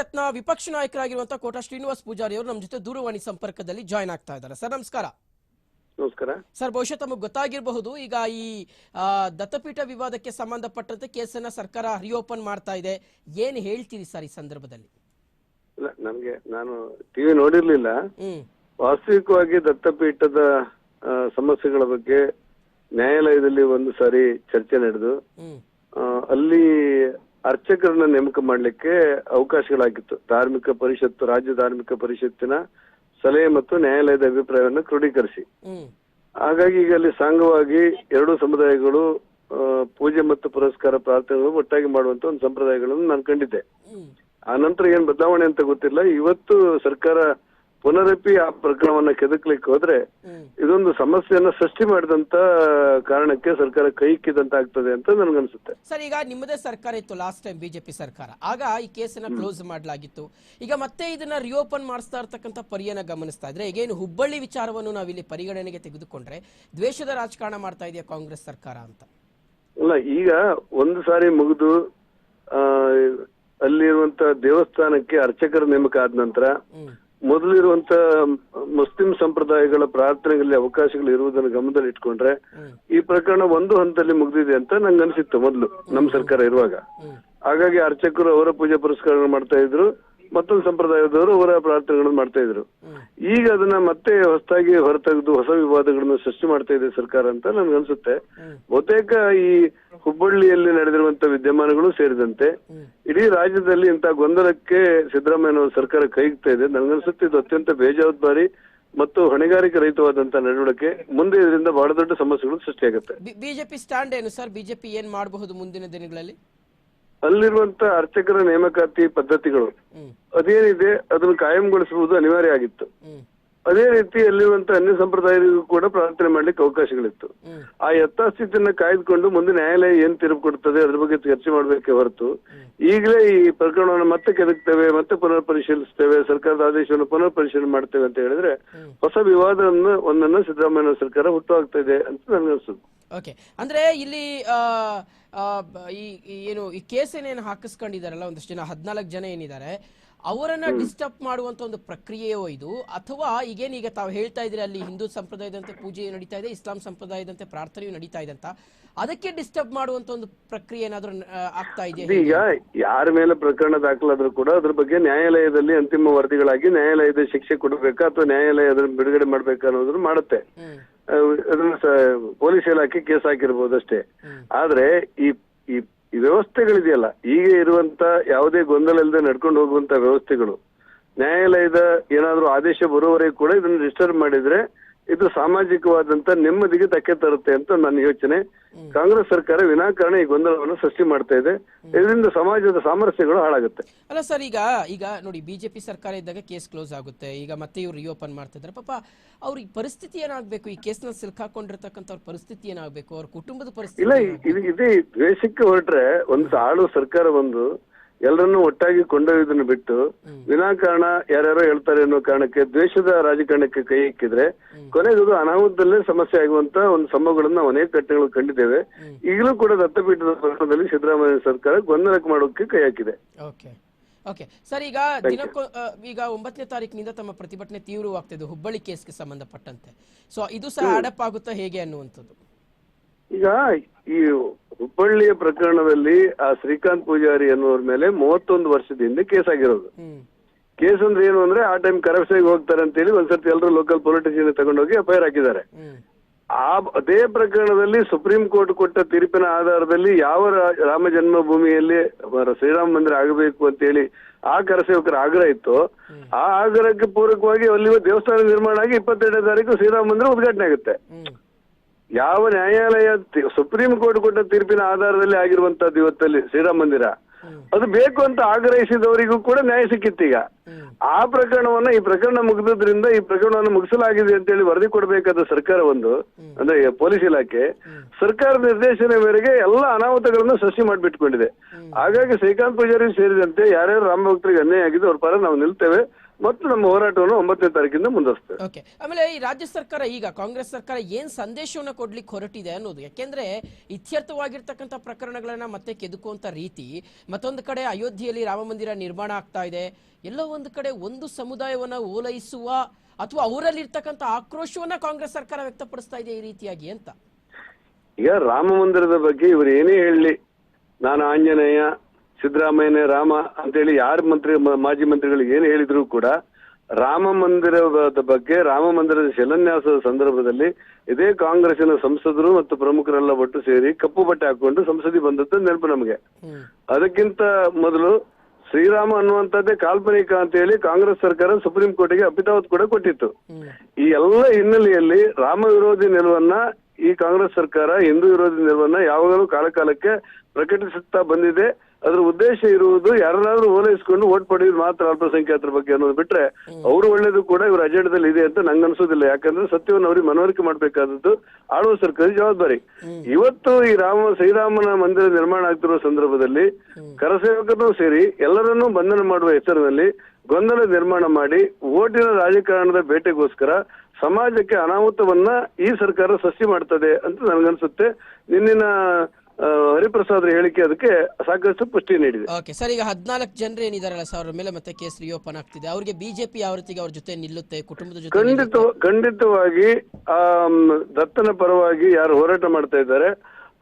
ಯತ್ನ ವಿಪಕ್ಷ ನಾಯಕರಾಗಿರುವಂತಹ ಕೋಟಾ ಶ್ರೀನಿವಾಸ್ ಪೂಜಾರಿ ಅವರು ನಮ್ಮ ಜೊತೆ ದೂರವಾಣಿ ಸಂಪರ್ಕದಲ್ಲಿ ಜಾಯ್ನ್ ಆಗ್ತಾ ಇದ್ದಾರೆ. ಸರ್ ನಮಸ್ಕಾರ. ನಮಸ್ಕಾರ. ಸರ್ ಬಹುಶಃ ತಮಗೆ ಗೊತ್ತಾಗಿರಬಹುದು. ಈಗ ಈ ದತ್ತಪೀಠ ವಿವಾದಕ್ಕೆ ಸಂಬಂಧಪಟ್ಟಂತೆ ಕೇಸನ್ನ ಸರ್ಕಾರ ರಿಓಪನ್ ಮಾಡ್ತಾ ಇದೆ. ಏನ್ ಹೇಳ್ತೀರಿ ಸರ್ ಈ ಸಂದರ್ಭದಲ್ಲಿ? ಇಲ್ಲ ನನಗೆ ನಾನು ಟಿವಿ ನೋಡಿರ್ಲಿಲ್ಲ. ವಾಸ್ತವಿಕವಾಗಿ ದತ್ತಪೀಠದ ಸಮಸ್ಯೆಗಳ ಬಗ್ಗೆ ನ್ಯಾಯಾಲಯದಲ್ಲಿ ಒಂದು ಸಾರಿ ಚರ್ಚೆ ನಡೆದು ಅಲ್ಲಿ ಅರ್ಚಕರನ್ನ ನೇಮಕ ಮಾಡಲಿಕ್ಕೆ ಅವಕಾಶಗಳಾಗಿತ್ತು. ಧಾರ್ಮಿಕ ಪರಿಷತ್ತು ರಾಜ್ಯ ಧಾರ್ಮಿಕ ಪರಿಷತ್ತಿನ ಸಲಹೆ ಮತ್ತು ನ್ಯಾಯಾಲಯದ ಅಭಿಪ್ರಾಯವನ್ನು ಕ್ರೋಢೀಕರಿಸಿ. ಹಾಗಾಗಿ ಈಗ ಅಲ್ಲಿ ಸಾಂಗವಾಗಿ ಎರಡೂ ಸಮುದಾಯಗಳು ಪೂಜೆ ಮತ್ತು ಪುರಸ್ಕಾರ ಪ್ರಾರ್ಥನೆಗಳು ಒಟ್ಟಾಗಿ ಮಾಡುವಂತ ಒಂದು ಸಂಪ್ರದಾಯಗಳನ್ನು ನಾನು ಕಂಡಿದ್ದೆ. ಆ ನಂತರ ಏನ್ ಬದಲಾವಣೆ ಅಂತ ಗೊತ್ತಿಲ್ಲ. ಇವತ್ತು ಸರ್ಕಾರ ಪುನರಪಿ ಆ ಪ್ರಕರಣವನ್ನ ಕೆದಕ್ಲಿಕ್ಕೆ ಹೋದ್ರೆ ಇದೊಂದು ಸಮಸ್ಯೆಯನ್ನ ಸೃಷ್ಟಿ ಮಾಡಿದಂತ ಕಾರಣಕ್ಕೆ ಸರ್ಕಾರ ಕೈ ಇಕ್ಕಿದಂತ ಆಗ್ತದೆ ಅಂತ ನನ್ಗನ್ಸುತ್ತೆ. ಸರ್ ಈಗ ನಿಮ್ಮದೇ ಸರ್ಕಾರ ಇತ್ತು ಲಾಸ್ಟ್ ಟೈಮ್ ಬಿಜೆಪಿ ಸರ್ಕಾರ. ಆಗ ಈ ಕೇಸನ್ನ ಕ್ಲೋಸ್ ಮಾಡಲಾಗಿತ್ತು. ಈಗ ಮತ್ತೆ ಇದನ್ನ ರಿಓಪನ್ ಮಾಡಿಸ್ತಾ ಇರ್ತಕ್ಕಂತ ಪರಿಯನ್ನ ಗಮನಿಸ್ತಾ ಇದ್ರೆ ಈಗೇನು ಹುಬ್ಬಳ್ಳಿ ವಿಚಾರವನ್ನು ನಾವಿಲ್ಲಿ ಪರಿಗಣನೆಗೆ ತೆಗೆದುಕೊಂಡ್ರೆ ದ್ವೇಷದ ರಾಜಕಾರಣ ಮಾಡ್ತಾ ಇದೆಯಾ ಕಾಂಗ್ರೆಸ್ ಸರ್ಕಾರ ಅಂತ? ಅಲ್ಲ ಈಗ ಒಂದು ಸಾರಿ ಮುಗಿದು ಅಲ್ಲಿರುವಂತ ದೇವಸ್ಥಾನಕ್ಕೆ ಅರ್ಚಕರ ನೇಮಕ ಆದ ನಂತರ ಮೊದಲಿರುವಂತ ಮುಸ್ಲಿಂ ಸಂಪ್ರದಾಯಗಳ ಪ್ರಾರ್ಥನೆಗಳಲ್ಲಿ ಅವಕಾಶಗಳು ಇರುವುದನ್ನು ಗಮನದಲ್ಲಿ ಇಟ್ಕೊಂಡ್ರೆ ಈ ಪ್ರಕರಣ ಒಂದು ಹಂತದಲ್ಲಿ ಮುಗ್ದಿದೆ ಅಂತ ನಂಗೆ ಅನಿಸಿತ್ತು ಮೊದಲು ನಮ್ಮ ಸರ್ಕಾರ ಇರುವಾಗ. ಹಾಗಾಗಿ ಅರ್ಚಕರು ಅವರ ಪೂಜೆ ಪುರಸ್ಕಾರಗಳು ಮಾಡ್ತಾ ಇದ್ರು ಮತ್ತೊಂದು ಸಂಪ್ರದಾಯದವರು ಅವರ ಪ್ರಾರ್ಥನೆಗಳನ್ನು ಮಾಡ್ತಾ ಇದ್ರು. ಈಗ ಅದನ್ನ ಮತ್ತೆ ಹೊಸದಾಗಿ ಹೊರತೆಗೆದು ಹೊಸ ವಿವಾದಗಳನ್ನು ಸೃಷ್ಟಿ ಮಾಡ್ತಾ ಇದೆ ಸರ್ಕಾರ ಅಂತ ನನ್ಗನ್ಸುತ್ತೆ ಅನ್ಸುತ್ತೆ. ಬಹುತೇಕ ಈ ಹುಬ್ಬಳ್ಳಿಯಲ್ಲಿ ನಡೆದಿರುವಂತಹ ವಿದ್ಯಮಾನಗಳು ಸೇರಿದಂತೆ ಇಡೀ ರಾಜ್ಯದಲ್ಲಿ ಇಂತಹ ಗೊಂದಲಕ್ಕೆ ಸಿದ್ದರಾಮಯ್ಯ ಸರ್ಕಾರ ಕೈಗ್ತಾ ಇದೆ. ನನಗನ್ಸುತ್ತೆ ಇದು ಅತ್ಯಂತ ಬೇಜವಾಬ್ದಾರಿ ಮತ್ತು ಹೊಣೆಗಾರಿಕೆ ರಹಿತವಾದಂತಹ ನಡವಳಿಕೆ ಮುಂದೆ ಇದರಿಂದ ಬಹಳ ದೊಡ್ಡ ಸಮಸ್ಯೆಗಳು ಸೃಷ್ಟಿಯಾಗುತ್ತೆ. ಬಿಜೆಪಿ ಸ್ಟ್ಯಾಂಡ್ ಏನು ಸರ್? ಬಿಜೆಪಿ ಏನ್ ಮಾಡಬಹುದು ಮುಂದಿನ ದಿನಗಳಲ್ಲಿ? ಅಲ್ಲಿರುವಂತ ಅರ್ಚಕರ ನೇಮಕಾತಿ ಪದ್ಧತಿಗಳು ಅದೇನಿದೆ ಅದನ್ನು ಕಾಯಂಗೊಳಿಸುವುದು ಅನಿವಾರ್ಯ ಆಗಿತ್ತು. ಅದೇ ರೀತಿ ಅಲ್ಲಿರುವಂತಹ ಅನ್ಯ ಸಂಪ್ರದಾಯರಿಗೂ ಕೂಡ ಪ್ರಾರ್ಥನೆ ಮಾಡ್ಲಿಕ್ಕೆ ಅವಕಾಶಗಳಿತ್ತು. ಆ ಯಥಾಸ್ಥಿತಿಯನ್ನ ಕಾಯ್ದುಕೊಂಡು ಮುಂದೆ ನ್ಯಾಯಾಲಯ ಏನ್ ತೀರ್ಪು ಕೊಡ್ತದೆ ಅದ್ರ ಬಗ್ಗೆ ಚರ್ಚೆ ಮಾಡಬೇಕೆ ಹೊರತು. ಈಗಲೇ ಈ ಪ್ರಕರಣವನ್ನು ಮತ್ತೆ ಕೆದಕ್ತೇವೆ ಮತ್ತೆ ಪುನರ್ ಪರಿಶೀಲಿಸ್ತೇವೆ ಸರ್ಕಾರದ ಆದೇಶವನ್ನು ಪುನರ್ ಪರಿಶೀಲನೆ ಮಾಡ್ತೇವೆ ಅಂತ ಹೇಳಿದ್ರೆ ಹೊಸ ವಿವಾದವನ್ನು ಒಂದನ್ನು ಸಿದ್ದರಾಮಯ್ಯ ಸರ್ಕಾರ ಹುಟ್ಟುಹಾಕ್ತಾ ಇದೆ ಅಂತ ನನಗನ್ಸುತ್ತೆ. ಓಕೆ ಅಂದ್ರೆ ಇಲ್ಲಿ ಈ ಈ ಏನು ಈ ಕೇಸ್ ಏನೇನು ಹಾಕಿಸ್ಕೊಂಡಿದಾರಲ್ಲ ಒಂದಷ್ಟು ಜನ ಹದಿನಾಲ್ಕು ಜನ ಏನಿದ್ದಾರೆ ಅವರನ್ನ ಡಿಸ್ಟರ್ಬ್ ಮಾಡುವಂತ ಒಂದು ಪ್ರಕ್ರಿಯೆಯೋ ಇದು ಅಥವಾ ಈಗೇನೀಗ ಈಗ ತಾವು ಹೇಳ್ತಾ ಇದ್ರೆ ಅಲ್ಲಿ ಹಿಂದೂ ಸಂಪ್ರದಾಯದಂತೆ ಪೂಜೆ ನಡೀತಾ ಇದೆ ಇಸ್ಲಾಂ ಸಂಪ್ರದಾಯದಂತೆ ಪ್ರಾರ್ಥನೆಯು ನಡೀತಾ ಇದೆ ಅಂತ ಅದಕ್ಕೆ ಡಿಸ್ಟರ್ಬ್ ಮಾಡುವಂತ ಒಂದು ಪ್ರಕ್ರಿಯೆ ಏನಾದ್ರೂ ಆಗ್ತಾ ಇದೆ ಈಗ ಯಾರ ಮೇಲೆ ಪ್ರಕರಣ ದಾಖಲಾದ್ರೂ ಕೂಡ ಅದ್ರ ಬಗ್ಗೆ ನ್ಯಾಯಾಲಯದಲ್ಲಿ ಅಂತಿಮ ವರದಿಗಳಾಗಿ ನ್ಯಾಯಾಲಯದ ಶಿಕ್ಷೆ ಕೊಡಬೇಕಾ ಅಥವಾ ನ್ಯಾಯಾಲಯ ಅದನ್ನ ಬಿಡುಗಡೆ ಮಾಡ್ಬೇಕಾ ಅನ್ನೋದನ್ನ ಮಾಡುತ್ತೆ. ಅದನ್ನ ಪೊಲೀಸ್ ಇಲಾಖೆ ಕೇಸ್ ಹಾಕಿರ್ಬೋದು ಅಷ್ಟೇ. ಆದ್ರೆ ಈ ಈ ಈ ವ್ಯವಸ್ಥೆಗಳಿದೆಯಲ್ಲ ಈಗ ಇರುವಂತ ಯಾವುದೇ ಗೊಂದಲ ಇಲ್ಲದೆ ನಡ್ಕೊಂಡು ಹೋಗುವಂತ ವ್ಯವಸ್ಥೆಗಳು ನ್ಯಾಯಾಲಯದ ಏನಾದ್ರೂ ಆದೇಶ ಬರುವವರೆಗೂ ಕೂಡ ಇದನ್ನ ಡಿಸ್ಟರ್ಬ್ ಮಾಡಿದ್ರೆ ಇದು ಸಾಮಾಜಿಕವಾದಂತ ನೆಮ್ಮದಿಗೆ ಧಕ್ಕೆ ತರುತ್ತೆ ಅಂತ ನನ್ನ ಯೋಚನೆ. ಕಾಂಗ್ರೆಸ್ ಸರ್ಕಾರ ವಿನಾಕಾರಣ ಈ ಗೊಂದಲವನ್ನು ಸೃಷ್ಟಿ ಮಾಡ್ತಾ ಇದೆ. ಇದರಿಂದ ಸಮಾಜದ ಸಾಮರಸ್ಯಗಳು ಹಾಳಾಗುತ್ತೆ. ಅಲ್ಲ ಸರ್ ಈಗ ಈಗ ನೋಡಿ ಬಿಜೆಪಿ ಸರ್ಕಾರ ಇದ್ದಾಗ ಕೇಸ್ ಕ್ಲೋಸ್ ಆಗುತ್ತೆ. ಈಗ ಮತ್ತೆ ಇವ್ರು ರಿಓಪನ್ ಮಾಡ್ತಿದ್ದಾರೆ. ಪಾಪ ಅವ್ರಿಗೆ ಪರಿಸ್ಥಿತಿ ಏನಾಗಬೇಕು? ಈ ಕೇಸ್ನ ಸಿಲ್ಕಾಕೊಂಡಿರ್ತಕ್ಕಂಥವ್ರ ಪರಿಸ್ಥಿತಿ ಏನಾಗಬೇಕು? ಅವ್ರ ಕುಟುಂಬದ ಪರಿಸ್ಥಿತಿ ಇಲ್ಲ? ಇದು ಇದೇ ದ್ವೇಷಕ್ಕೆ ಹೊರಟ್ರೆ ಒಂದು ಆಳು ಸರ್ಕಾರ ಬಂದು ಎಲ್ಲರನ್ನೂ ಒಟ್ಟಾಗಿ ಕೊಂಡೊಯ್ಯೋದನ್ನು ಬಿಟ್ಟು ವಿನಾಕಾರಣ ಯಾರ್ಯಾರೋ ಹೇಳ್ತಾರೆ ಅನ್ನೋ ಕಾರಣಕ್ಕೆ ದ್ವೇಷದ ರಾಜಕಾರಣಕ್ಕೆ ಕೈ ಹಾಕಿದ್ರೆ ಕೊನೆಗೆ ಅದು ಅನಾಹುತದಲ್ಲೇ ಸಮಸ್ಯೆ ಆಗುವಂತ ಒಂದು ಸಂಭವಗಳನ್ನ ನಾವು ಅನೇಕ ಘಟನೆಗಳು ಕಂಡಿದ್ದೇವೆ. ಈಗಲೂ ಕೂಡ ದತ್ತಪೀಠದ ಪ್ರಕರಣದಲ್ಲಿ ಸಿದ್ದರಾಮಯ್ಯ ಸರ್ಕಾರ ಗೊಂದಲಕ್ಕೆ ಮಾಡೋಕೆ ಕೈ ಹಾಕಿದೆ. ಓಕೆ. ಓಕೆ. ಸರ್ ಈಗ ದಿನಕ್ಕೂ ಈಗ ಒಂಬತ್ತನೇ ತಾರೀಕಿನಿಂದ ತಮ್ಮ ಪ್ರತಿಭಟನೆ ತೀವ್ರವಾಗ್ತಿದೆ ಹುಬ್ಬಳ್ಳಿ ಕೇಸ್ಗೆ ಸಂಬಂಧಪಟ್ಟಂತೆ. ಸೊ ಇದು ಸಹ ಅಡಪ್ ಆಗುತ್ತಾ ಹೇಗೆ ಅನ್ನುವಂಥದ್ದು? ಈಗ ಈ ಹುಬ್ಬಳ್ಳಿಯ ಪ್ರಕರಣದಲ್ಲಿ ಆ ಶ್ರೀಕಾಂತ್ ಪೂಜಾರಿ ಅನ್ನೋರ ಮೇಲೆ ಮೂವತ್ತೊಂದು ವರ್ಷದ ಹಿಂದೆ ಕೇಸ್ ಆಗಿರೋದು. ಕೇಸ್ ಅಂದ್ರೆ ಏನು ಅಂದ್ರೆ ಆ ಟೈಮ್ ಕರಪ್ಷನ್ಗೆ ಹೋಗ್ತಾರೆ ಅಂತ ಹೇಳಿ ಒಂದ್ಸರ್ತಿ ಎಲ್ಲರೂ ಲೋಕಲ್ ಪೊಲಿಟಿಷಿಯನ್ ತಗೊಂಡೋಗಿ ಎಫ್ಐಆರ್ ಹಾಕಿದ್ದಾರೆ. ಆ ಅದೇ ಪ್ರಕರಣದಲ್ಲಿ ಸುಪ್ರೀಂ ಕೋರ್ಟ್ ಕೊಟ್ಟ ತೀರ್ಪಿನ ಆಧಾರದಲ್ಲಿ ಯಾವ ರಾಮ ಜನ್ಮಭೂಮಿಯಲ್ಲಿ ಶ್ರೀರಾಮ ಮಂದಿರ ಆಗಬೇಕು ಅಂತ ಹೇಳಿ ಆ ಕರಸೇವಕರ ಆಗ್ರಹ ಇತ್ತು. ಆ ಆಗ್ರಹಕ್ಕೆ ಪೂರಕವಾಗಿ ಅಲ್ಲಿ ದೇವಸ್ಥಾನ ನಿರ್ಮಾಣ ಆಗಿ ಇಪ್ಪತ್ತೆರಡನೇ ತಾರೀಕು ಶ್ರೀರಾಮ ಮಂದಿರ ಉದ್ಘಾಟನೆ ಆಗುತ್ತೆ. ಯಾವ ನ್ಯಾಯಾಲಯ ಸುಪ್ರೀಂ ಕೋರ್ಟ್ ಕೊಟ್ಟ ತೀರ್ಪಿನ ಆಧಾರದಲ್ಲಿ ಆಗಿರುವಂತದ್ದು ಇವತ್ತಲ್ಲಿ ಶ್ರೀರಾಮ ಮಂದಿರ. ಅದು ಬೇಕು ಅಂತ ಆಗ್ರಹಿಸಿದವರಿಗೂ ಕೂಡ ನ್ಯಾಯ ಸಿಕ್ಕಿತ್ತೀಗ ಆ ಪ್ರಕರಣವನ್ನ ಈ ಪ್ರಕರಣ ಮುಗಿದ್ರಿಂದ ಈ ಪ್ರಕರಣವನ್ನು ಮುಗಿಸಲಾಗಿದೆ ಅಂತ ಹೇಳಿ ವರದಿ ಕೊಡಬೇಕಾದ ಸರ್ಕಾರ ಒಂದು ಅಂದ್ರೆ ಪೊಲೀಸ್ ಇಲಾಖೆ ಸರ್ಕಾರದ ನಿರ್ದೇಶನ ಮೇರೆಗೆ ಎಲ್ಲ ಅನಾಹುತಗಳನ್ನು ಸೃಷ್ಟಿ ಮಾಡಿಬಿಟ್ಕೊಂಡಿದೆ. ಹಾಗಾಗಿ ಶ್ರೀಕಾಂತ್ ಪೂಜಾರಿ ಸೇರಿದಂತೆ ಯಾರ್ಯಾರು ರಾಮ ಭಕ್ತರಿಗೆ ಅನ್ಯಾಯ ಆಗಿದ್ದು ಅವ್ರ ಪರ ನಾವು ನಿಲ್ತೇವೆ. ಮತ್ತು ನಮ್ಮ ಹೋರಾಟವನ್ನು ಒಂಬತ್ತನೇ ತಾರೀಕಿಂದ ಮುಂದುವರಿಸ್ತೇವೆ. ಓಕೆ ಆಮೇಲೆ ಈ ರಾಜ್ಯ ಸರ್ಕಾರ ಈಗ ಕಾಂಗ್ರೆಸ್ ಸರ್ಕಾರ ಏನ್ ಸಂದೇಶವನ್ನ ಕೊಡ್ಲಿಕ್ಕೆ ಹೊರಟಿದೆ ಅನ್ನೋದು ಯಾಕೆಂದ್ರೆ ಇತ್ಯರ್ಥವಾಗಿರ್ತಕ್ಕಂಥ ಪ್ರಕರಣಗಳನ್ನ ಮತ್ತೆ ಕೆದಕುವಂತ ರೀತಿ ಮತ್ತೊಂದು ಕಡೆ ಅಯೋಧ್ಯೆಯಲ್ಲಿ ರಾಮ ಮಂದಿರ ನಿರ್ಮಾಣ ಆಗ್ತಾ ಇದೆ. ಎಲ್ಲೋ ಒಂದು ಕಡೆ ಒಂದು ಸಮುದಾಯವನ್ನ ಓಲೈಸುವ ಅಥವಾ ಅವರಲ್ಲಿರ್ತಕ್ಕಂಥ ಆಕ್ರೋಶವನ್ನ ಕಾಂಗ್ರೆಸ್ ಸರ್ಕಾರ ವ್ಯಕ್ತಪಡಿಸ್ತಾ ಇದೆ ಈ ರೀತಿಯಾಗಿ ಅಂತ? ಈಗ ರಾಮ ಮಂದಿರದ ಬಗ್ಗೆ ಇವರು ಏನೇ ಹೇಳಲಿ ನಾನು ಆಂಜನೇಯ ಸಿದ್ದರಾಮಯ್ಯನೇ ರಾಮ ಅಂತೇಳಿ ಯಾರು ಮಂತ್ರಿ ಮಾಜಿ ಮಂತ್ರಿಗಳು ಏನು ಹೇಳಿದ್ರು ಕೂಡ ರಾಮ ಮಂದಿರದ ಬಗ್ಗೆ ರಾಮ ಮಂದಿರದ ಶಿಲಾನ್ಯಾಸದ ಸಂದರ್ಭದಲ್ಲಿ ಇದೇ ಕಾಂಗ್ರೆಸ್ನ ಸಂಸದರು ಮತ್ತು ಪ್ರಮುಖರೆಲ್ಲ ಒಟ್ಟು ಸೇರಿ ಕಪ್ಪು ಬಟ್ಟೆ ಹಾಕೊಂಡು ಸಂಸದಿ ಬಂದದ್ದು ನೆನಪು ನಮಗೆ. ಅದಕ್ಕಿಂತ ಮೊದಲು ಶ್ರೀರಾಮ ಅನ್ನುವಂಥದ್ದೇ ಕಾಲ್ಪನಿಕ ಅಂತ ಹೇಳಿ ಕಾಂಗ್ರೆಸ್ ಸರ್ಕಾರ ಸುಪ್ರೀಂ ಕೋರ್ಟಿಗೆ ಅಪಿತಾವತ್ ಕೂಡ ಕೊಟ್ಟಿತ್ತು. ಈ ಎಲ್ಲ ಹಿನ್ನೆಲೆಯಲ್ಲಿ ರಾಮ ವಿರೋಧಿ ನಿಲುವನ್ನ ಈ ಕಾಂಗ್ರೆಸ್ ಸರ್ಕಾರ ಹಿಂದೂ ವಿರೋಧಿ ನಿಲುವನ್ನ ಯಾವಾಗಲೂ ಕಾಲಕಾಲಕ್ಕೆ ಪ್ರಕಟಿಸುತ್ತಾ ಬಂದಿದೆ. ಅದ್ರ ಉದ್ದೇಶ ಇರುವುದು ಯಾರನ್ನಾದ್ರೂ ಓಲೈಸ್ಕೊಂಡು ಓಟ್ ಪಡೆಯೋದು ಮಾತ್ರ ಅಲ್ಪಸಂಖ್ಯಾತರ ಬಗ್ಗೆ ಅನ್ನೋದು ಬಿಟ್ರೆ ಅವರು ಒಳ್ಳೇದು ಕೂಡ ಇವ್ರ ಅಜೆಂಡದಲ್ಲಿ ಇದೆ ಅಂತ ನಂಗೆ ಅನ್ಸೋದಿಲ್ಲ. ಯಾಕಂದ್ರೆ ಸತ್ಯವನ್ನು ಅವ್ರಿಗೆ ಮನವರಿಕೆ ಮಾಡ್ಬೇಕಾದದ್ದು ಆಳುವ ಸರ್ಕಾರಿ ಜವಾಬ್ದಾರಿ. ಇವತ್ತು ಈ ರಾಮ ಶ್ರೀರಾಮನ ಮಂದಿರ ನಿರ್ಮಾಣ ಆಗ್ತಿರುವ ಸಂದರ್ಭದಲ್ಲಿ ಕರಸೇವಕರನ್ನು ಸೇರಿ ಎಲ್ಲರನ್ನೂ ಬಂಧನ ಮಾಡುವ ಹೆಸರಿನಲ್ಲಿ ಗೊಂದಲ ನಿರ್ಮಾಣ ಮಾಡಿ ಓಟಿನ ರಾಜಕಾರಣದ ಬೇಟೆಗೋಸ್ಕರ ಸಮಾಜಕ್ಕೆ ಅನಾಹುತವನ್ನ ಈ ಸರ್ಕಾರ ಸೃಷ್ಟಿ ಮಾಡ್ತದೆ ಅಂತ ನನಗನ್ಸುತ್ತೆ ನಿನ್ನಿನ ಹರಿಪ್ರಸಾದ್ ಹೇಳಿಕೆ ಅದಕ್ಕೆ ಸಾಕಷ್ಟು ಪುಷ್ಟಿ ನೀಡಿದೆ. ಓಕೆ ಸರ್ ಈಗ ಹದಿನಾಲ್ಕು ಜನರು ಏನಿದಾರಲ್ಲ ಸರ್ ಅವ್ರ ಮೇಲೆ ಮತ್ತೆ ಕೇಸ್ ರಿಓಪನ್ ಆಗ್ತಿದೆ. ಅವ್ರಿಗೆ ಬಿಜೆಪಿ ಯಾವ ರೀತಿಗೆ ಅವ್ರ ಜೊತೆ ನಿಲ್ಲುತ್ತೆ ಕುಟುಂಬದ ಜೊತೆ ಖಂಡಿತ ಖಂಡಿತವಾಗಿ ಆ ಮ್, ದತ್ತನ ಪರವಾಗಿ ಯಾರು ಹೋರಾಟ ಮಾಡ್ತಾ ಇದ್ದಾರೆ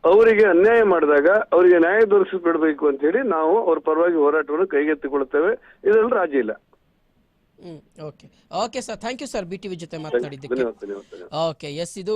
ಅವರಿಗೆ ಅನ್ಯಾಯ ಮಾಡಿದಾಗ ಅವರಿಗೆ ನ್ಯಾಯ ಬಿಡಬೇಕು ಅಂತ ಹೇಳಿ ನಾವು ಅವ್ರ ಪರವಾಗಿ ಹೋರಾಟವನ್ನು ಕೈಗೆತ್ತಿಕೊಳ್ಳುತ್ತೇವೆ. ಇದರಲ್ಲಿ ರಾಜಿ ಇಲ್ಲ. ಹ್ಮ್ okay okay sir thank you sir B TV ಜೊತೆ ಮಾತನಾಡಿದ್ದಕ್ಕೆ. ಧನ್ಯವಾದ ಧನ್ಯವಾದ ಧನ್ಯವಾದ. ಓಕೆ ಎಸ್ ಇದು